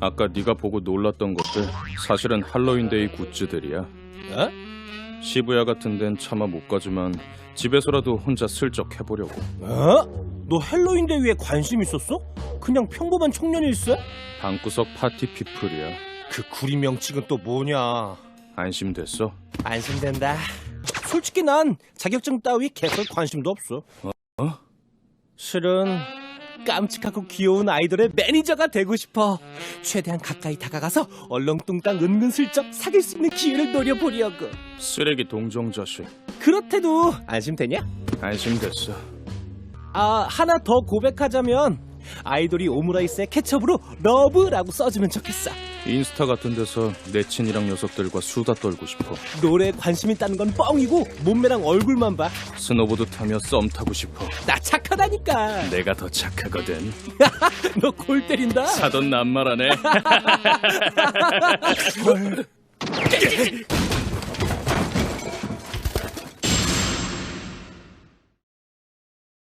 아까 네가 보고 놀랐던 것들 사실은 할로윈데이 굿즈들이야. 어? 시부야 같은 데는 차마 못 가지만 집에서라도 혼자 슬쩍 해보려고. 어? 너 헬로윈 데이에 관심 있었어? 그냥 평범한 청년일세? 방구석 파티 피플이야. 그 구리 명칭은 또 뭐냐? 안심됐어? 안심된다. 솔직히 난 자격증 따위 개설 관심도 없어. 어? 실은 깜찍하고 귀여운 아이돌의 매니저가 되고 싶어. 최대한 가까이 다가가서 얼렁뚱땅 은근슬쩍 사귈 수 있는 기회를 노려보려고. 쓰레기 동정 자식. 그렇대도 안심되냐? 안심됐어. 아 하나 더 고백하자면 아이돌이 오므라이스에 케첩으로 러브라고 써주면 좋겠어. 인스타 같은 데서 내 친이랑 녀석들과 수다 떨고 싶어. 노래에 관심 있다는 건 뻥이고 몸매랑 얼굴만 봐. 스노보드 타며 썸 타고 싶어. 나 착하다니까. 내가 더 착하거든. 너 골 때린다. 사돈 남말하네.